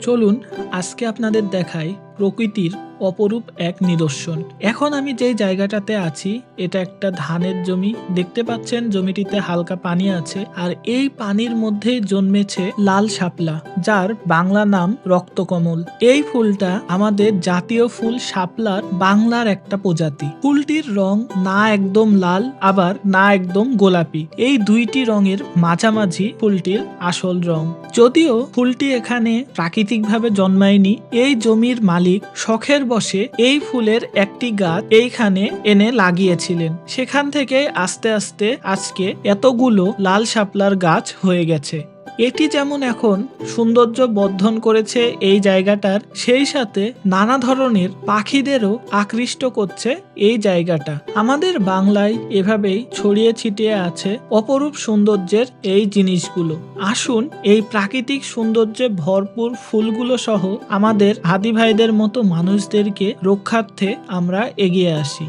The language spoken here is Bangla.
চলুন আজকে আপনাদের দেখাই প্রকৃতির অপরূপ এক নিদর্শন। এখন আমি যে জায়গাটাতে আছি, এটা একটা ধানের জমি। দেখতে পাচ্ছেন জমিটিতে হালকা পানি আছে আর এই পানির মধ্যে জন্মেছে লাল শাপলা, যার বাংলা নাম রক্তকমল। এই ফুলটা আমাদের জাতীয় ফুল শাপলার বাংলার একটা প্রজাতি। ফুলটির রং না একদম লাল, আবার না একদম গোলাপি। এই দুইটি রঙের মাঝামাঝি ফুলটির আসল রং। যদিও ফুলটি এখানে প্রাকৃতিকভাবে জন্মায়নি, এই জমির মালিক শখের বসে এই ফুলের একটি গাছ এইখানে এনে লাগিয়েছিলেন। সেখান থেকে আস্তে আস্তে আজকে এতগুলো লাল শাপলার গাছ হয়ে গেছে। এটি যেমন এখন সৌন্দর্য বর্ধন করেছে এই জায়গাটার, সেই সাথে নানা ধরনের পাখিদেরও আকৃষ্ট করছে এই জায়গাটা। আমাদের বাংলায় এভাবেই ছড়িয়ে ছিটিয়ে আছে অপরূপ সৌন্দর্যের এই জিনিসগুলো। আসুন এই প্রাকৃতিক সৌন্দর্যে ভরপুর ফুলগুলো সহ আমাদের হাদি ভাইদের মতো মানুষদেরকে রক্ষার্থে আমরা এগিয়ে আসি।